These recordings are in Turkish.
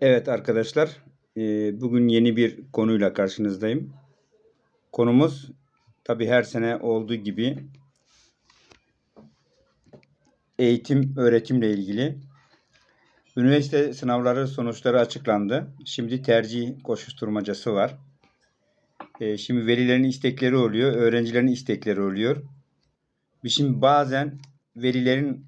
Evet arkadaşlar, eee, bugün yeni bir konuyla karşınızdayım. Konumuz tabii her sene olduğu gibi eğitim, öğretimle ilgili. Üniversite sınavları sonuçları açıklandı. Şimdi tercih koşuşturmacası var. Eee, şimdi velilerin istekleri oluyor, öğrencilerin istekleri oluyor. Şimdi bazen velilerin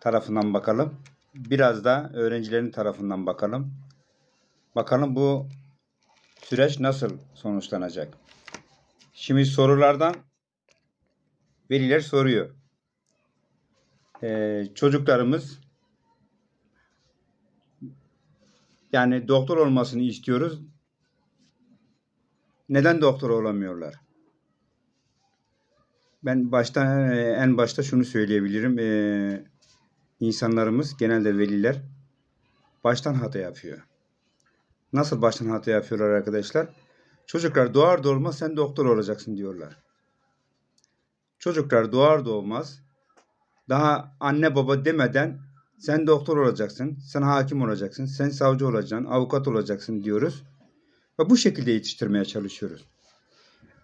tarafından bakalım, biraz da öğrencilerin tarafından bakalım. Bakalım bu süreç nasıl sonuçlanacak? Şimdi sorulardan veliler soruyor. Ee, çocuklarımız yani doktor olmasını istiyoruz. Neden doktor olamıyorlar? Ben başta e, en başta şunu söyleyebilirim. Ee, insanlarımız genelde veliler baştan hata yapıyor. Nasıl baştan hata yapıyorlar arkadaşlar? Çocuklar doğar doğmaz sen doktor olacaksın diyorlar. Çocuklar doğar doğmaz daha anne baba demeden sen doktor olacaksın, sen hakim olacaksın, sen savcı olacaksın, avukat olacaksın diyoruz. Ve bu şekilde yetiştirmeye çalışıyoruz.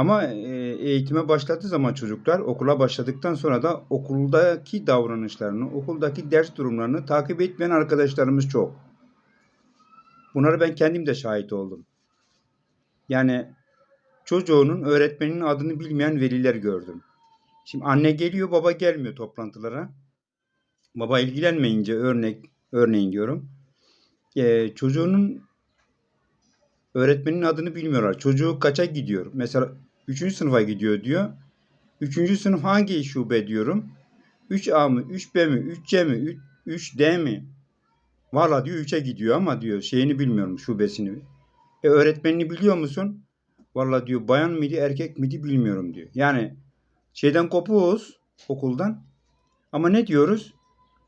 Ama e, eğitime başladığı zaman çocuklar okula başladıktan sonra da okuldaki davranışlarını, okuldaki ders durumlarını takip etmeyen arkadaşlarımız çok. Bunları ben kendim de şahit oldum. Yani çocuğunun öğretmeninin adını bilmeyen veliler gördüm. Şimdi anne geliyor, baba gelmiyor toplantılara. Baba ilgilenmeyince örnek örneğin diyorum. Ee, çocuğunun öğretmenin adını bilmiyorlar. Çocuğu kaça gidiyor? Mesela 3. sınıfa gidiyor diyor. 3. sınıf hangi şube diyorum? 3A mı, 3B mi, 3C mi, 3D mi? Valla diyor 3'e gidiyor ama diyor şeyini bilmiyorum şubesini. E öğretmenini biliyor musun? Valla diyor bayan mıydı erkek miydi bilmiyorum diyor. Yani şeyden kopuğuz okuldan. Ama ne diyoruz?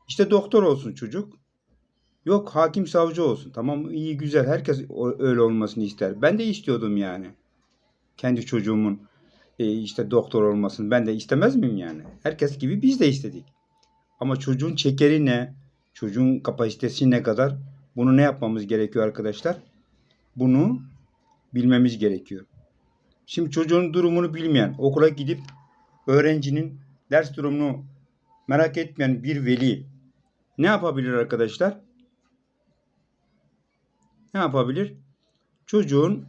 İşte doktor olsun çocuk. Yok hakim savcı olsun. Tamam iyi güzel herkes öyle olmasını ister. Ben de istiyordum yani. Kendi çocuğumun e, işte doktor olmasını ben de istemez miyim yani? Herkes gibi biz de istedik. Ama çocuğun çekeri ne? Çocuğun kapasitesi ne kadar? Bunu ne yapmamız gerekiyor arkadaşlar? Bunu bilmemiz gerekiyor. Şimdi çocuğun durumunu bilmeyen, okula gidip öğrencinin ders durumunu merak etmeyen bir veli ne yapabilir arkadaşlar? Ne yapabilir? Çocuğun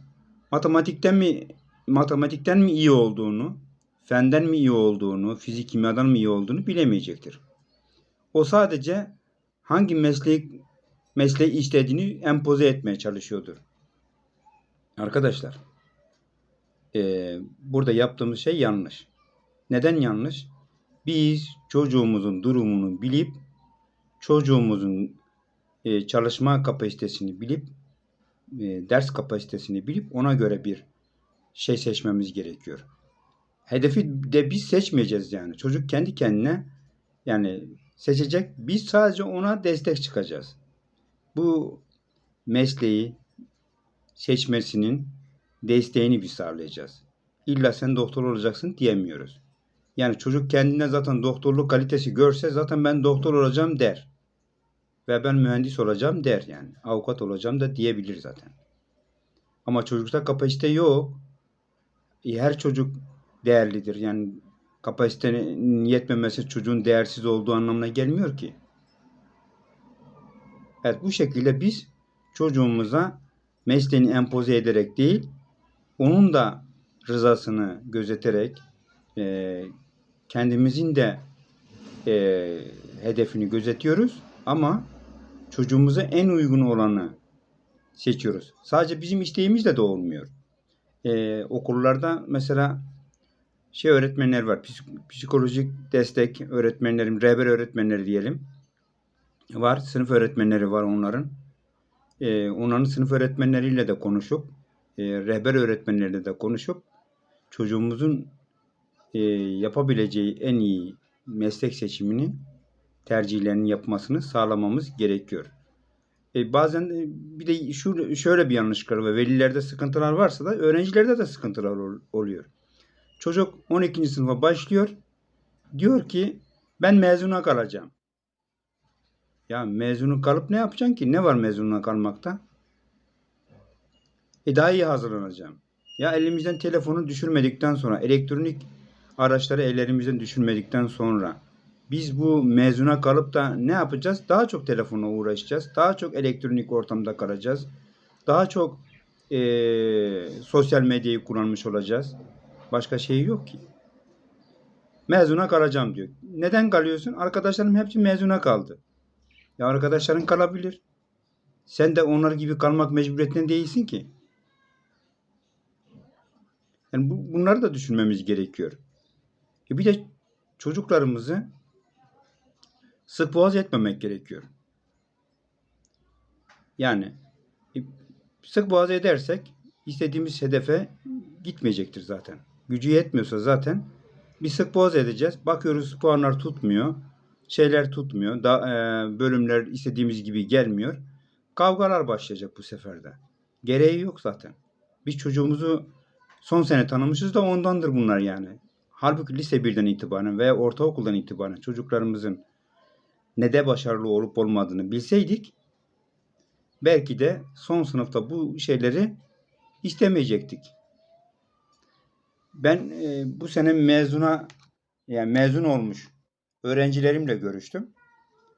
matematikten mi matematikten mi iyi olduğunu, fenden mi iyi olduğunu, fizik kimyadan mı iyi olduğunu bilemeyecektir. O sadece hangi mesleği mesleği istediğini empoze etmeye çalışıyordur. Arkadaşlar, eee, burada yaptığımız şey yanlış. Neden yanlış? Biz çocuğumuzun durumunu bilip çocuğumuzun eee, çalışma kapasitesini bilip eee, ders kapasitesini bilip ona göre bir şey seçmemiz gerekiyor. Hedefi de biz seçmeyeceğiz yani. Çocuk kendi kendine yani seçecek. Biz sadece ona destek çıkacağız. Bu mesleği seçmesinin desteğini biz sağlayacağız. İlla sen doktor olacaksın diyemiyoruz. Yani çocuk kendine zaten doktorluk kalitesi görse zaten ben doktor olacağım der. Ve ben mühendis olacağım der yani. Avukat olacağım da diyebilir zaten. Ama çocukta kapasite yok. Her çocuk değerlidir. Yani kapasitenin yetmemesi çocuğun değersiz olduğu anlamına gelmiyor ki. Evet bu şekilde biz çocuğumuza mesleğini empoze ederek değil, onun da rızasını gözeterek e, kendimizin de e, hedefini gözetiyoruz ama çocuğumuza en uygun olanı seçiyoruz. Sadece bizim isteğimizle de olmuyor. E, okullarda mesela şey öğretmenler var. psik- Psikolojik destek öğretmenlerim, rehber öğretmenleri diyelim. Var. Sınıf öğretmenleri var onların. Ee, onların sınıf öğretmenleriyle de konuşup, e, rehber öğretmenleriyle de konuşup çocuğumuzun e, yapabileceği en iyi meslek seçimini, tercihlerini yapmasını sağlamamız gerekiyor. E, bazen bir de şu şöyle bir yanlışlıklar ve velilerde sıkıntılar varsa da öğrencilerde de sıkıntılar ol- oluyor. Çocuk 12. sınıfa başlıyor. Diyor ki ben mezuna kalacağım. Ya mezunu kalıp ne yapacaksın ki? Ne var mezununa kalmakta? E daha iyi hazırlanacağım. Ya elimizden telefonu düşürmedikten sonra, elektronik araçları ellerimizden düşürmedikten sonra biz bu mezuna kalıp da ne yapacağız? Daha çok telefonla uğraşacağız. Daha çok elektronik ortamda kalacağız. Daha çok eee, sosyal medyayı kullanmış olacağız. Başka şey yok ki. Mezuna kalacağım diyor. Neden kalıyorsun? Arkadaşlarım hepsi mezuna kaldı. Ya arkadaşların kalabilir. Sen de onlar gibi kalmak mecburiyetinde değilsin ki. Yani bu, bunları da düşünmemiz gerekiyor. E bir de çocuklarımızı sık boğaz etmemek gerekiyor. Yani e, sık boğaz edersek istediğimiz hedefe gitmeyecektir zaten. Gücü yetmiyorsa zaten bir sık boğaz edeceğiz. Bakıyoruz puanlar tutmuyor. Şeyler tutmuyor. Da, e, bölümler istediğimiz gibi gelmiyor. Kavgalar başlayacak bu seferde. Gereği yok zaten. Biz çocuğumuzu son sene tanımışız da ondandır bunlar yani. Halbuki lise birden itibaren veya ortaokuldan itibaren çocuklarımızın ne de başarılı olup olmadığını bilseydik belki de son sınıfta bu şeyleri istemeyecektik. Ben e, bu sene mezuna yani mezun olmuş öğrencilerimle görüştüm.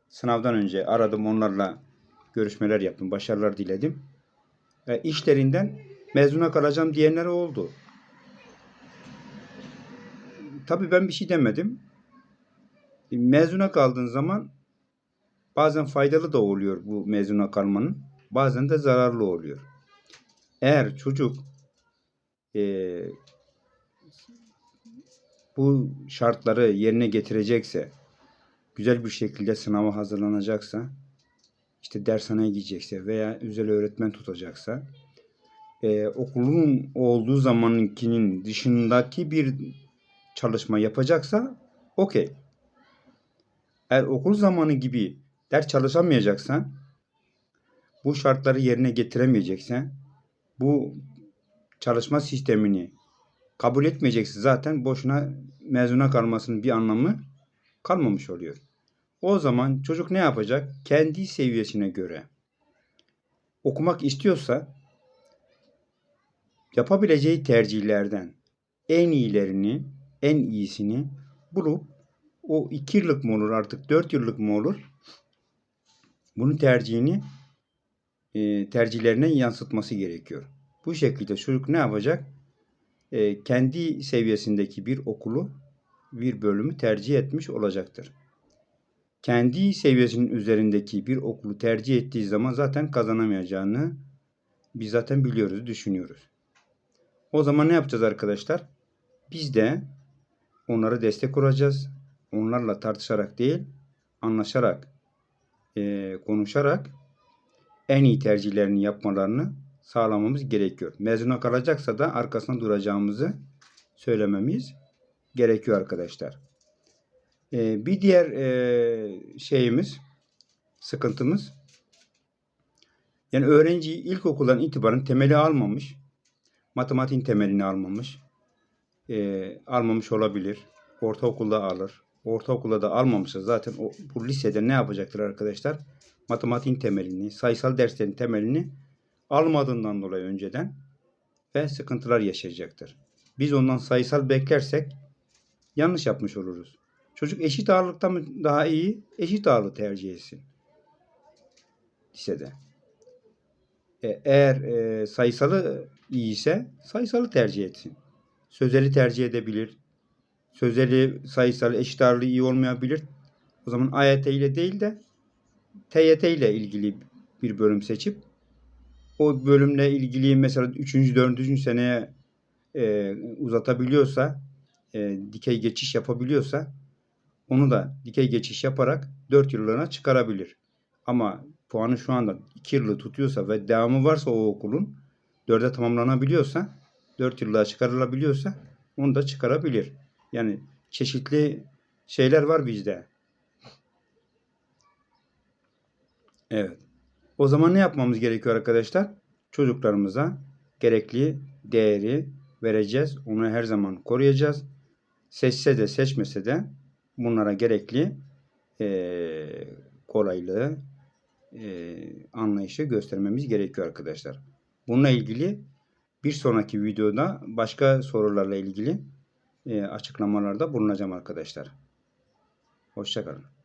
Sınavdan önce aradım onlarla görüşmeler yaptım. Başarılar diledim. E, işlerinden mezuna kalacağım diyenler oldu. Tabii ben bir şey demedim. Mezuna kaldığın zaman bazen faydalı da oluyor bu mezuna kalmanın. Bazen de zararlı oluyor. Eğer çocuk eee, bu şartları yerine getirecekse, güzel bir şekilde sınava hazırlanacaksa, işte dershaneye gidecekse veya özel öğretmen tutacaksa, eee, okulun olduğu zamankinin dışındaki bir çalışma yapacaksa, okey. Eğer okul zamanı gibi ders çalışamayacaksan, bu şartları yerine getiremeyeceksen, bu çalışma sistemini kabul etmeyecekse zaten boşuna mezuna kalmasının bir anlamı kalmamış oluyor. O zaman çocuk ne yapacak? Kendi seviyesine göre okumak istiyorsa yapabileceği tercihlerden en iyilerini, en iyisini bulup o iki yıllık mı olur artık dört yıllık mı olur? Bunu tercihini e, tercihlerine yansıtması gerekiyor. Bu şekilde çocuk ne yapacak? E, kendi seviyesindeki bir okulu, bir bölümü tercih etmiş olacaktır. Kendi seviyesinin üzerindeki bir okulu tercih ettiği zaman zaten kazanamayacağını biz zaten biliyoruz, düşünüyoruz. O zaman ne yapacağız arkadaşlar? Biz de onlara destek olacağız. Onlarla tartışarak değil, anlaşarak, e, konuşarak en iyi tercihlerini yapmalarını sağlamamız gerekiyor. Mezuna kalacaksa da arkasında duracağımızı söylememiz gerekiyor arkadaşlar. Ee, bir diğer e, şeyimiz, sıkıntımız yani öğrenci ilkokuldan itibaren temeli almamış, matematiğin temelini almamış, e, almamış olabilir. Ortaokulda alır. Ortaokulda da almamışsa zaten o, bu lisede ne yapacaktır arkadaşlar? Matematiğin temelini, sayısal derslerin temelini almadığından dolayı önceden ve sıkıntılar yaşayacaktır. Biz ondan sayısal beklersek yanlış yapmış oluruz. Çocuk eşit ağırlıkta mı daha iyi? Eşit ağırlığı tercih etsin. Lisede. E, eğer e, sayısalı iyi ise sayısalı tercih etsin. Sözeli tercih edebilir. Sözeli sayısalı eşit ağırlığı iyi olmayabilir. O zaman AYT ile değil de TYT ile ilgili bir bölüm seçip o bölümle ilgili mesela 3. 4. seneye e, uzatabiliyorsa e, dikey geçiş yapabiliyorsa onu da dikey geçiş yaparak 4 yıllığına çıkarabilir. Ama puanı şu anda 2 yıllık tutuyorsa ve devamı varsa o okulun 4'e tamamlanabiliyorsa 4 yıllığa çıkarılabiliyorsa onu da çıkarabilir. Yani çeşitli şeyler var bizde. Evet. O zaman ne yapmamız gerekiyor arkadaşlar? Çocuklarımıza gerekli değeri vereceğiz. Onu her zaman koruyacağız. Seçse de seçmese de bunlara gerekli eee, kolaylığı, e, anlayışı göstermemiz gerekiyor arkadaşlar. Bununla ilgili bir sonraki videoda başka sorularla ilgili e, açıklamalarda bulunacağım arkadaşlar. Hoşçakalın.